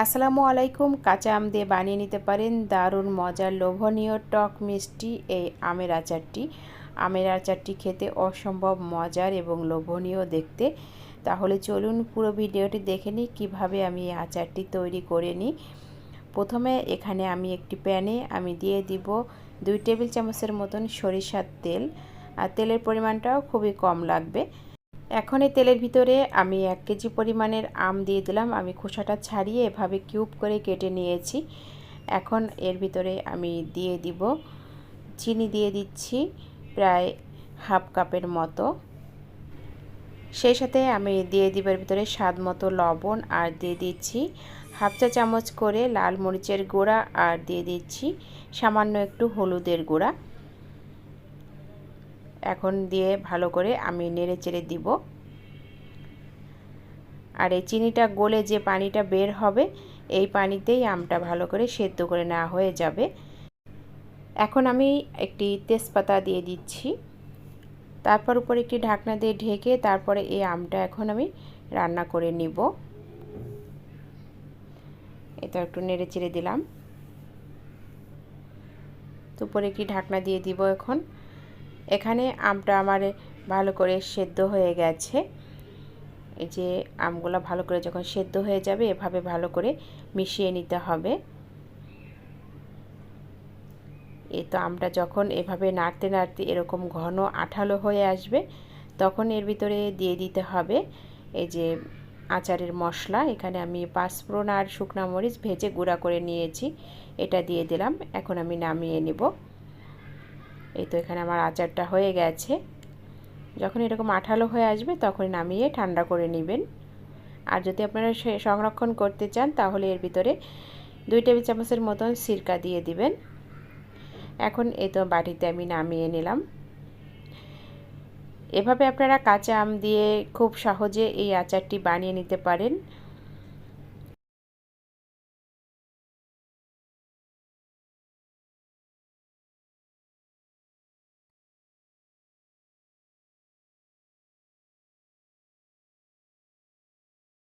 আসসালামু আলাইকুম, কাঁচা আম দিয়ে বানিয়ে নিতে পারেন দারুণ মজার লোভনীয় টক মিষ্টি এই আমের আচারটি। আমের আচারটি খেতে অসম্ভব মজার এবং লোভনীয় দেখতে। তাহলে চলুন পুরো ভিডিওটি দেখে নিই কীভাবে আমি এই আচারটি তৈরি করে নিই। প্রথমে এখানে আমি একটি প্যানে আমি দিয়ে দিব দুই টেবিল চামচের মতন সরিষার তেল। আর তেলের পরিমাণটাও খুবই কম লাগবে। এখন এই তেলের ভিতরে আমি এক কেজি পরিমাণের আম দিয়ে দিলাম। আমি খোসাটা ছাড়িয়ে এভাবে কিউব করে কেটে নিয়েছি। এখন এর ভিতরে আমি দিয়ে দিব। চিনি দিয়ে দিচ্ছি প্রায় হাফ কাপের মতো। সেই সাথে আমি দিয়ে দিব এর ভিতরে স্বাদ মতো লবণ আর দিয়ে দিচ্ছি হাফ চা চামচ করে লাল মরিচের গুঁড়া আর দিয়ে দিচ্ছি সামান্য একটু হলুদের গুঁড়া। এখন দিয়ে ভালো করে আমি নেড়ে চেড়ে দিব। আর এই চিনিটা গলে যে পানিটা বের হবে, এই পানিতেই আমটা ভালো করে সেদ্ধ করে নেওয়া হয়ে যাবে। এখন আমি একটি তেজপাতা দিয়ে দিচ্ছি। তারপর উপর একটি ঢাকনা দিয়ে ঢেকে তারপরে এই আমটা এখন আমি রান্না করে নিব। এটা একটু নেড়ে চেড়ে দিলাম। উপরে একটি ঢাকনা দিয়ে দিব এখন। এখানে আমটা আমার ভালো করে সেদ্ধ হয়ে গেছে। এই যে আমগুলো ভালো করে যখন সেদ্ধ হয়ে যাবে, এভাবে ভালো করে মিশিয়ে নিতে হবে। এ তো আমটা যখন এভাবে নাড়তে নাড়তে এরকম ঘন আঠালো হয়ে আসবে, তখন এর ভিতরে দিয়ে দিতে হবে এই যে আচারের মশলা। এখানে আমি পাঁচফোড়ন আর শুকনা মরিচ ভেজে গুঁড়া করে নিয়েছি। এটা দিয়ে দিলাম। এখন আমি নামিয়ে নেব। এই তো এখানে আমার আচারটা হয়ে গেছে। যখন এরকম আঠালো হয়ে আসবে, তখন নামিয়ে ঠান্ডা করে নেবেন। আর যদি আপনারা সংরক্ষণ করতে চান, তাহলে এর ভিতরে দুই টেবিল চামচের মতন সিরকা দিয়ে দিবেন। এখন এই তো বাটিতে আমি নামিয়ে নিলাম। এভাবে আপনারা কাঁচা আম দিয়ে খুব সহজে এই আচারটি বানিয়ে নিতে পারেন।